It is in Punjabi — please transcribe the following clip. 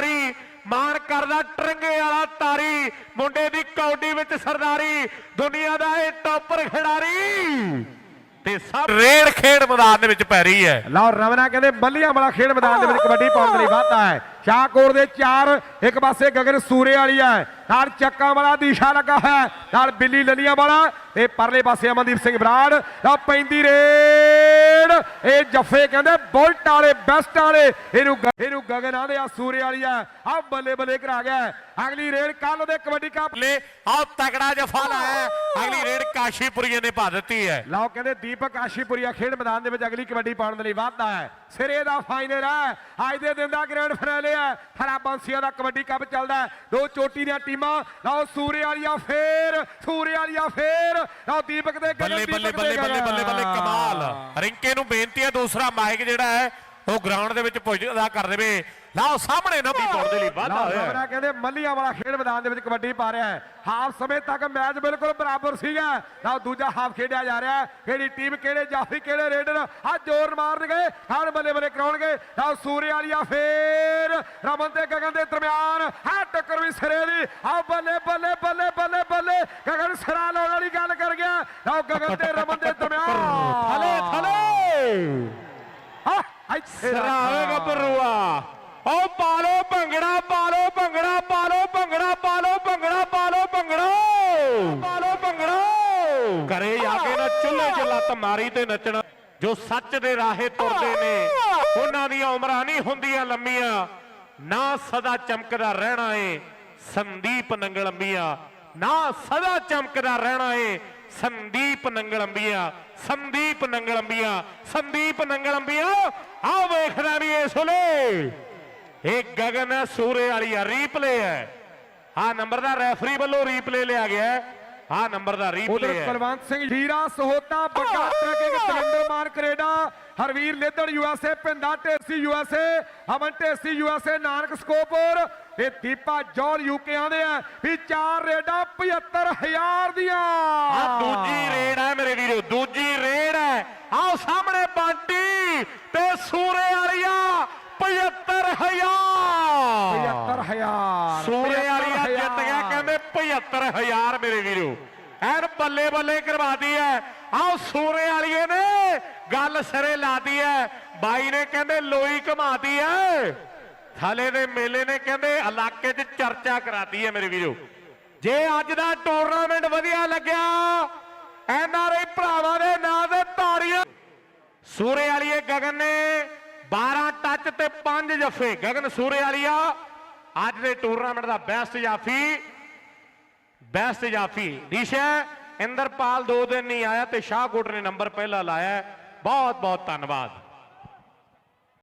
ਖਿਡਾਰੀ ਮਾਣ ਕਰਦਾ ਟਰੰਗੇ ਵਾਲਾ ਤਾਰੀ ਮੁੰਡੇ ਦੀ ਕੌਡੀ ਵਿੱਚ ਸਰਦਾਰੀ ਦੁਨੀਆ ਦਾ ਇਹ ਟੌਪਰ ਖਿਡਾਰੀ। ਤੇ ਸਭ ਰੇਡ ਖੇਡ ਮੈਦਾਨ ਦੇ ਵਿੱਚ ਪੈ ਰਹੀ ਹੈ। ਲਓ ਰਵਨਾ ਕਹਿੰਦੇ ਬੱਲੀਆਂ ਵਾਲਾ ਖੇਡ ਮੈਦਾਨ ਦੇ ਵਿੱਚ ਕਬੱਡੀ ਪਾਉਣ ਲਈ ਵਾਧਾ ਹੈ। ਸ਼ਾਹਕੋਟ ਦੇ ਚਾਰ ਇੱਕ ਪਾਸੇ ਗਗਨ ਸੂਰੇ ਵਾਲੀ ਹੈ। ਨਾਲ ਚੱਕਾਂ ਵਾਲਾ ਦੀਸ਼ਾ ਲੱਗਾ ਹੈ। ਨਾਲ ਬਿੱਲੀ ਲਲੀਆਂ ਵਾਲਾ ਤੇ ਪਰਲੇ ਪਾਸੇ ਅਮਨਦੀਪ ਸਿੰਘ ਬਰਾੜ। ਲਓ ਪੈਂਦੀ ਰੇਡ। ਇਹ ਜੱਫੇ ਕਹਿੰਦੇ ਬੁਲਟ ਵਾਲੇ ਬੈਸਟ ਵਾਲੇ। ਇਹਨੂੰ ਇਹਨੂੰ ਗਗਨ ਆਂਦੇ ਆ ਸੂਰੇ ਵਾਲੀ ਆ ਆ ਬੱਲੇ ਬੱਲੇ ਕਰਾ ਗਿਆ ਹੈ। ਅਗਲੀ ਰੇਡ ਕੱਲ ਦੇ ਕਬੱਡੀ ਕੱਪ ਲੈ ਆਹ ਤਕੜਾ ਜਫਾ ਲਾਇਆ ਅਗਲੀ ਰੇਡ ਕਾਸ਼ੀਪੁਰੀਏ ਨੇ ਪਾ ਦਿੱਤੀ ਹੈ। ਲਓ ਕਹਿੰਦੇ ਦੀਪਕ ਆਸ਼ੀਪੁਰੀਆ ਖੇਡ ਮੈਦਾਨ ਦੇ ਵਿੱਚ ਅਗਲੀ ਕਬੱਡੀ ਪਾਉਣ ਦੇ ਲਈ ਵਾਧਾ ਹੈ। ਸਿਰੇ ਦਾ ਫਾਈਨਲ ਹੈ ਅੱਜ ਦੇ ਦਿਨ ਦਾ ਗ੍ਰੈਂਡ ਫਾਈਨਲ ਹੈ ਹਰਾ ਬੰਸੀਆਂ ਦਾ ਕਬੱਡੀ ਕੱਪ ਚੱਲਦਾ। ਦੋ ਚੋਟੀ ਦੀਆਂ ਟੀਮਾਂ ਲਓ ਸੂਰੇ ਵਾਲੀਆ ਫੇਰ ਸੂਰੇ ਵਾਲੀਆ ਫੇਰ ਲਓ ਦੀਪਕ ਦੇ ਬੱਲੇ ਬੱਲੇ ਬੱਲੇ ਬੱਲੇ ਬੱਲੇ। ਕਮਾਲ ਰਿੰਕੇ ਨੂੰ ਬੇਨਤੀ ਹੈ ਦੂਸਰਾ ਮਾਈਕ ਜਿਹੜਾ ਹੈ ਉਹ ਗਰਾਊਂਡ ਦੇ ਵਿੱਚ ਪੁੱਜ ਅਦਾ ਕਰ ਦੇਵੇ। ਲਾਓ ਸਾਹਮਣੇ ਨਾ ਵੀ ਪਾਉਣ ਦੇ ਲਈ ਵਾਧਾ ਲਓ ਹੋਇਆ। ਰਮਨਾ ਕਹਿੰਦੇ ਮੱਲੀਆਂ ਵਾਲਾ ਖੇਡ ਮੈਦਾਨ ਦੇ ਵਿੱਚ ਕਬੱਡੀ ਪਾ ਰਿਹਾ ਹੈ। ਹਾਫ ਸਮੇਂ ਤੱਕ ਮੈਚ ਬਿਲਕੁਲ ਬਰਾਬਰ ਸੀਗਾ। ਲਓ ਦੂਜਾ ਹਾਫ ਖੇਡਿਆ ਜਾ ਰਿਹਾ ਹੈ। ਕਿਹੜੀ ਟੀਮ ਕਿਹੜੇ ਜਾਫੀ ਕਿਹੜੇ ਰੇਡਰ ਆ ਜ਼ੋਰ ਮਾਰਨਗੇ ਹਰ ਬੱਲੇ ਬੱਲੇ ਕਰਾਉਣਗੇ। ਲਓ ਸੂਰੇ ਵਾਲੀਆ ਫੇਰ ਰਮਨ ਤੇ ਗਗਨ ਦੇ ਦਰਮਿਆਨ ਆ ਟੱਕਰ ਵੀ ਸਿਰੇ ਦੀ। ਆ ਬੱਲੇ ਬੱਲੇ ਬੱਲੇ ਬੱਲੇ ਬੱਲੇ। ਗਗਨ ਸਿਰਾ ਲਾਉਣ ਵਾਲੀ ਗੱਲ ਕਰ ਗਿਆ। ਲਓ ਗਗਨ ਤੇ ਰਮਨ ਦੇ ਇੱਥੇ ਸਰਾਵੇ ਗੱਭਰੂਆ ਓ ਪਾਲੋ ਭੰਗੜਾ ਪਾਲੋ ਭੰਗੜਾ ਪਾਲੋ ਭੰਗੜਾ ਪਾਲੋ ਭੰਗੜਾ ਪਾਲੋ ਭੰਗੜਾ। ਪਾਲੋ ਭੰਗੜਾ। ਕਰੇ ਜਾ ਕੇ ਨਾ ਚੁੱਲ੍ਹੇ 'ਚ ਲੱਤ ਮਾਰੀ ਤੇ ਨੱਚਣਾ ਜੋ ਸੱਚ ਦੇ ਰਾਹੇ ਤੁਰਦੇ ਨੇ। ਉਹਨਾਂ ਦੀਆਂ ਉਮਰਾਂ ਨਹੀਂ ਹੁੰਦੀਆਂ ਲੰਮੀਆਂ। ਨਾ ਸਦਾ ਚਮਕਦਾ ਰਹਿਣਾ ਏ ਸੰਦੀਪ ਨੰਗਲੰਬੀਆਂ ਨਾ ਸਦਾ ਚਮਕਦਾ ਰਹਿਣਾ ਏ ਸੰਦੀਪ ਨੰਗਲੰਬੀਆਂ ਸੰਦੀਪ ਨੰਗਲੰਬੀਆਂ ਸੰਦੀਪ ਨੰਗਲੰਬੀਆਂ। ਆ ਵੇਖਦਾ ਵੀ ਇਸ ਵੇਲੇ ਇਹ ਗਗਨ ਸੂਰੇ ਵਾਲੀ ਆ ਰੀਪਲੇ ਹੈ। ਆ ਨੰਬਰ ਦਾ ਰੈਫਰੀ ਵੱਲੋਂ ਰੀਪਲੇ ਲਿਆ ਗਿਆ ਆ ਨੰਬਰ ਦਾ ਰੀਪਲੇ ਹੈ। Kulwant Singh Heera Sahota Bagga trucking Talandar Mar Canada Harvir Ledar USA Pinda Dhesi USA Aman Dhesi USA Nanak ਸਕੋਪਰ। ਤੇ ਦੀਪਾ ਜੌਲ ਯੂਕੇ ਆਂਦੇ ਆ ਵੀ ਚਾਰ ਰੇਡਾਂ 75000 ਦੀਆਂ। ਆ ਦੂਜੀ ਰੇਡ ਹੈ ਮੇਰੇ ਵੀਰੋ ਦੂਜੀ ਰੇਡ ਹੈ। ਆਓ ਸਾਹਮਣੇ ਬੰਟੀ ਤੇ ਸੂਰੇ ਵਾਲੀਆ 75000 75000 ਸੂਰੇ ਵਾਲੀਆ ਜਿੱਤ ਗਿਆ ਕਹਿੰਦੇ 75000 ਮੇਰੇ ਵੀਰੋ। ਐਨ ਬੱਲੇ ਬੱਲੇ ਕਰਵਾਦੀ ਹੈ। ਆਓ ਸੂਰੇ ਵਾਲੀਏ ਨੇ ਗੱਲ ਸਿਰੇ ਲਾਦੀ ਹੈ। ਬਾਈ ਨੇ ਕਹਿੰਦੇ ਲੋਈ ਘਮਾਤੀ ਹੈ। ਥਾਲੇ ਦੇ ਮੇਲੇ ਨੇ ਕਹਿੰਦੇ ਇਲਾਕੇ 'ਚ ਚਰਚਾ ਕਰਾਤੀ ਹੈ ਮੇਰੇ ਵੀਰੋ। ਜੇ ਅੱਜ ਦਾ ਟੂਰਨਾਮੈਂਟ ਵਧੀਆ ਲੱਗਿਆ, ਐਨ ਆਰ ਆਈ ਭਰਾਵਾਂ ਦੇ ਨਾਂ ਤੇ ਤਾੜੀਆਂ। ਸੂਰੇ ਵਾਲੀਏ ਗਗਨ ਨੇ 12 ਟੱਚ ਤੇ 5 ਜੱਫੇ। ਗਗਨ ਸੂਰੇ ਵਾਲੀਆ ਅੱਜ ਦੇ ਟੂਰਨਾਮੈਂਟ ਦਾ ਬੈਸਟ ਜਾਫੀ ਬੈਸਟ ਜਾਫੀ ਨਿਸ਼ਾ, ਇੰਦਰਪਾਲ ਦੋ ਦਿਨ ਨਹੀਂ ਆਇਆ ਤੇ ਸ਼ਾਹਕੋਟ ਨੇ ਨੰਬਰ ਪਹਿਲਾ ਲਾਇਆ। ਬਹੁਤ ਬਹੁਤ ਧੰਨਵਾਦ।